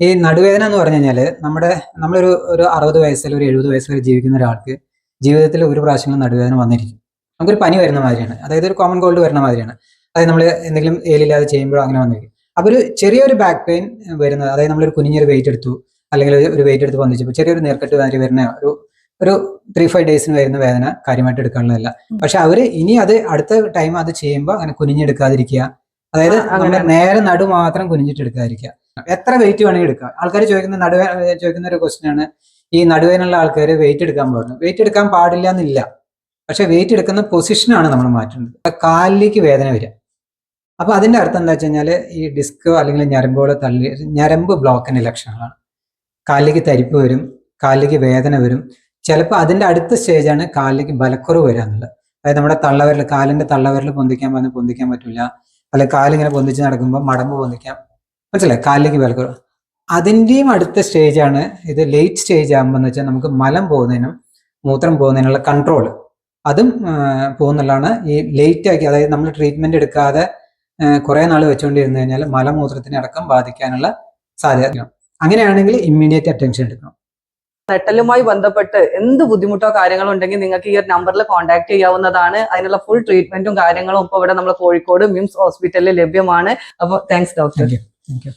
ഈ നടുവേദന എന്ന് പറഞ്ഞു കഴിഞ്ഞാൽ നമ്മുടെ നമ്മളൊരു ഒരു അറുപത് വയസ്സിൽ ഒരു എഴുപത് വയസ്സ് വരെ ജീവിക്കുന്ന ഒരാൾക്ക് ജീവിതത്തിൽ ഒരു പ്രാവശ്യം നടുവേദന വന്നിരിക്കും. നമുക്കൊരു പനി വരുന്ന മാതിരിയാണ്. അതായത് ഒരു കോമൺ കോൾഡ് വരുന്ന മാതിരിയാണ്. അതായത് നമ്മൾ എന്തെങ്കിലും ഏലില്ലാതെ ചെയ്യുമ്പോഴോ അങ്ങനെ വന്നിരിക്കും. അപ്പോൾ ഒരു ചെറിയൊരു ബാക്ക് പെയിൻ വരുന്നത് അതായത് നമ്മളൊരു കുഞ്ഞൊരു വെയിറ്റ് എടുത്തു അല്ലെങ്കിൽ ഒരു- വെയിറ്റ് എടുത്ത് വന്നിച്ചപ്പോൾ ചെറിയൊരു നീർക്കെട്ട് മാതിരി വരുന്ന ഒരു ഒരു ത്രീ ഫൈവ് ഡേയ്സിന് വരുന്ന വേദന കാര്യമായിട്ട് എടുക്കാനുള്ളതല്ല. പക്ഷെ അവർ ഇനി അത് അടുത്ത ടൈം അത് ചെയ്യുമ്പോൾ അങ്ങനെ കുനിഞ്ഞെടുക്കാതിരിക്കുക. അതായത് നമ്മുടെ നേരെ നടു മാത്രം കുനിഞ്ഞിട്ട് എടുക്കാതിരിക്കുക. എത്ര വെയിറ്റ് വേണമെങ്കിൽ എടുക്കാം. ആൾക്കാർ ചോദിക്കുന്ന നടുവേ ചോദിക്കുന്ന ഒരു ക്വസ്റ്റ്യൻ ആണ് ഈ നടുവേനുള്ള ആൾക്കാർ വെയിറ്റ് എടുക്കാൻ പാടുന്നു. വെയിറ്റ് എടുക്കാൻ പാടില്ല എന്നില്ല പക്ഷെ വെയിറ്റ് എടുക്കുന്ന പൊസിഷനാണ് നമ്മൾ മാറ്റേണ്ടത്. കാലിലേക്ക് വേദന വരിക. അപ്പൊ അതിന്റെ അർത്ഥം എന്താ വെച്ച് ഈ ഡിസ്ക് അല്ലെങ്കിൽ ഞരമ്പുകളോ തള്ളി ഞരമ്പ് ബ്ലോക്കിന്റെ ലക്ഷണങ്ങളാണ്. കാലിലേക്ക് തരിപ്പ് വരും കാലിലേക്ക് വേദന വരും. ചിലപ്പോൾ അതിന്റെ അടുത്ത സ്റ്റേജാണ് കാലിലേക്ക് ബലക്കുറവ് വരിക എന്നുള്ളത്. അതായത് നമ്മുടെ തള്ളവരിൽ കാലിന്റെ തള്ളവരിൽ പൊന്തിക്കാൻ പറഞ്ഞ് പൊന്തിക്കാൻ പറ്റില്ല അല്ലെങ്കിൽ കാലിങ്ങനെ പൊന്തിച്ച് നടക്കുമ്പോൾ മടമ്പ് പൊന്തിക്കാം. മനസ്സിലായി? കാലിലേക്ക് ബലക്കുറവ് അതിന്റെയും അടുത്ത സ്റ്റേജാണ് ഇത് ലേറ്റ് സ്റ്റേജ് ആകുമ്പോൾ എന്ന് വെച്ചാൽ നമുക്ക് മലം പോകുന്നതിനും മൂത്രം പോകുന്നതിനുള്ള കൺട്രോൾ അതും പോകുന്നതാണ് പോകുന്നുള്ളതാണ് ഈ ലേറ്റ് ആക്കി അതായത് നമ്മൾ ട്രീറ്റ്മെന്റ് എടുക്കാതെ കുറേ നാൾ വെച്ചുകൊണ്ടിരുന്നു കഴിഞ്ഞാൽ മലമൂത്രത്തിനെ അടക്കം ബാധിക്കാനുള്ള സാധ്യത. അങ്ങനെയാണെങ്കിൽ ഇമ്മീഡിയറ്റ് അറ്റൻഷൻ എടുക്കണം. നെട്ടലുമായി ബന്ധപ്പെട്ട് എന്ത് ബുദ്ധിമുട്ടോ കാര്യങ്ങളോ ഉണ്ടെങ്കിൽ നിങ്ങൾക്ക് ഈ ഒരു നമ്പറിൽ കോൺടാക്ട് ചെയ്യാവുന്നതാണ്. അതിനുള്ള ഫുൾ ട്രീറ്റ്മെന്റും കാര്യങ്ങളും ഇപ്പോൾ ഇവിടെ നമ്മുടെ കോഴിക്കോട് മിംസ് ഹോസ്പിറ്റലിൽ ലഭ്യമാണ്. അപ്പോൾ താങ്ക്സ് ഡോക്ടർ Thank you.